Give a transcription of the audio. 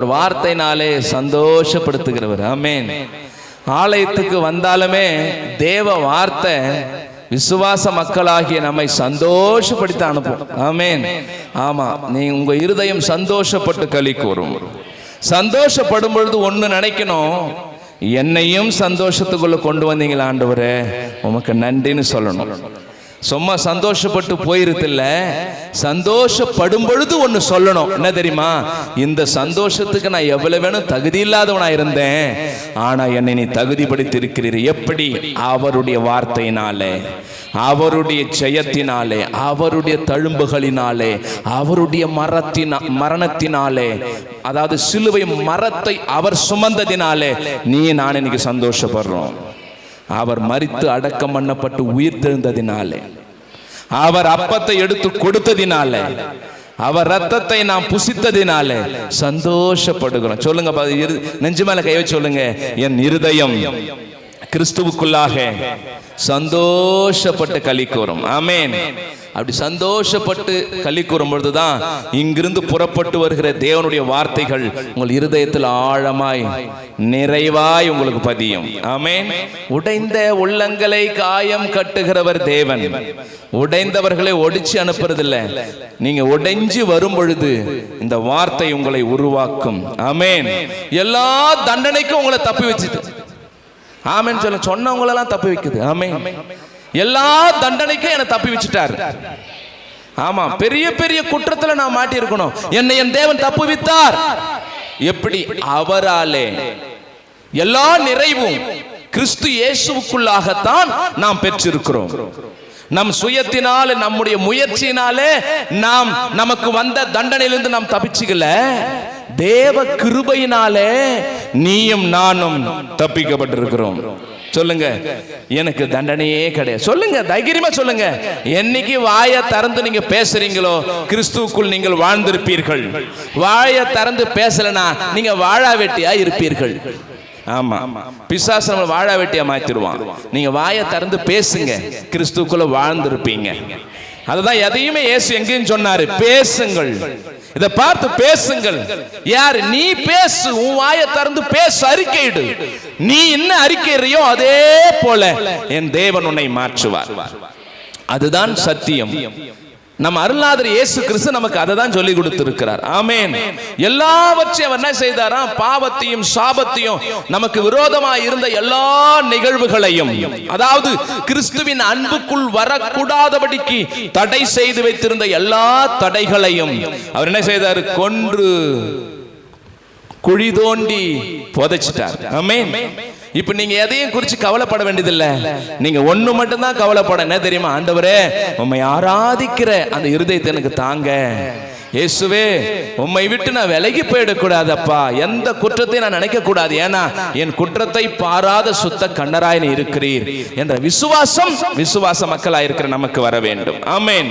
ஒரு வார்த்தைனாலே சந்தோஷப்படுத்துகிறவர். ஆமேன். ஆலயத்துக்கு வந்தாலுமே தேவ வார்த்தை விசுவாச மக்களாகிய நம்மை சந்தோஷப்படுத்த அனுப்பும். ஆமேன். ஆமா நீ உங்க இருதயம் சந்தோஷப்பட்டு களி கூறும். சந்தோஷப்படும் பொழுது ஒன்று நினைக்கணும். என்னையும் சந்தோஷத்துக்குள்ள கொண்டு வந்தீங்களா ஆண்டவரே? உமக்கு நன்றின்னு சொல்லணும். சும்மா சந்தோஷப்பட்டு போயிருதில்ல. சந்தோஷப்படும் பொழுது ஒன்று சொல்லணும். என்ன தெரியுமா? இந்த சந்தோஷத்துக்கு நான் எவ்வளவு வேணும் தகுதி இல்லாதவனா இருந்தேன். ஆனா என்னை நீ தகுதிப்படுத்தி இருக்கிறீர் எப்படி? அவருடைய வார்த்தையினாலே அவருடைய ஜெயத்தினாலே அவருடைய தழும்புகளினாலே அவருடைய மரத்தினா மரணத்தினாலே அதாவது சிலுவை மரத்தை அவர் சுமந்ததினாலே நீ நான் இன்னைக்கு சந்தோஷப்படுறோம். அவர் மரித்து அடக்கம் பண்ணப்பட்டு உயிர் தெழுந்ததினாலே. அவர் அப்பத்தை எடுத்து கொடுத்ததினாலே. அவர் ரத்தத்தை நாம் புசித்ததினாலே சந்தோஷப்படுகிறோம். சொல்லுங்க இரு- நெஞ்சு மேல கை வச்சு சொல்லுங்க. என் இருதயம் கிறிஸ்துவுக்குள்ளாக சந்தோஷப்பட்டு களி ஆமேன். அப்படி சந்தோஷப்பட்டு களி கூறும் பொழுதுதான் இங்கிருந்து புறப்பட்டு வருகிற தேவனுடைய வார்த்தைகள் உங்கள் இருதயத்தில் ஆழமாய் நிறைவாய் உங்களுக்கு பதியும். ஆமேன். உடைந்த உள்ளங்களை காயம் கட்டுகிறவர் தேவன். உடைந்தவர்களை ஒடிச்சு அனுப்புறதில்ல. நீங்க உடைஞ்சு வரும் பொழுது இந்த வார்த்தை உங்களை உருவாக்கும். ஆமேன். எல்லா தண்டனைக்கும் உங்களை தப்பி வச்சுது. ஆமேன்னு சொல்ல சொன்னவங்களெல்லாம் தப்பி வைக்குது. ஆமே எல்லா தண்டனைக்கும் என்னை தப்பி வச்சுட்டாரு. ஆமா பெரிய பெரிய குற்றத்துல நான் மாட்டியிருக்கணும். என்னை என் தேவன் தப்பு வித்தார் எப்படி? அவராலே. எல்லா நிறைவும் கிறிஸ்து இயேசுவுக்குள்ளாகத்தான் நாம் பெற்றிருக்கிறோம். நம் சுயத்தினால நம்முடைய முயற்சியினாலே நாம் நமக்கு வந்த தண்டனையிலிருந்து நாம் தப்பிச்சுக்கல. தேவ கிருபையினாலே நீயும் நானும் தப்பிக்கப்பட்டிருக்கிறோம். சொல்லுங்க. எனக்கு தண்டனையே கிடையாது. சொல்லுங்க தைரியமா சொல்லுங்க. என்னைக்கு வாயை திறந்து நீங்க பேசுறீங்களோ கிறிஸ்துவுக்குள் நீங்கள் வாழ்ந்திருப்பீர்கள். வாயை திறந்து பேசலனா நீங்க வாழா வெட்டியா இருப்பீர்கள். ஆமா. பிசாசு நம்மளை வாழா வெட்டியா மாத்திடுவான். நீங்க வாயை திறந்து பேசுங்க. கிறிஸ்துக்குள்ள வாழ்ந்திருப்பீங்க. அதுதான் எதையுமே இயேசு எங்கேயும் சொன்னாரு. பேசுங்கள். இதை பார்த்து பேசுங்கள். யார் நீ பேசு உன் வாயை திறந்து பேசு அறிக்கையிடு நீ என்ன அறிக்கைறியோ அதே போல என் தேவன் உன்னை மாற்றுவார். அதுதான் சத்தியம். நம்ம அருளாதர் இயேசு கிறிஸ்து நமக்கு அதை தான் சொல்லி கொடுத்திருக்கிறார். ஆமேன். எல்லாவற்றையும் அவர் என்ன செய்தாராம்? பாவத்தையும் சாபத்தையும் நமக்கு விரோதமாக இருந்த எல்லா நிகழ்வுகளையும் அதாவது கிறிஸ்துவின் அன்புக்குள் வரக்கூடாதபடிக்கு தடை செய்து வைத்திருந்த எல்லா தடைகளையும் அவர் என்ன செய்தார்? கொன்று குழி தோண்டி புதைச்சிட்டார். ஆமேன். இப்போ நீங்க எதையும் குறித்து கவலைப்பட வேண்டியதில்லை. நீங்க ஒன்று மட்டும்தான் கவலைப்பட என்ன தெரியுமா ஆண்டவரே உம்மை ஆராதிக்கிற அந்த இருதயத்தை எனக்கு தாங்க. இயேசுவே உம்மை விட்டு நான் விலகி போயிடக்கூடாதப்பா. எந்த குற்றத்தையும் நான் நினைக்க கூடாது ஏன்னா என் குற்றத்தை பாராத சுத்த கண்ணராய் இருக்கிறீர் என்ற விசுவாசம் விசுவாச மக்களாயிருக்கிற நமக்கு வர வேண்டும். ஆமேன்.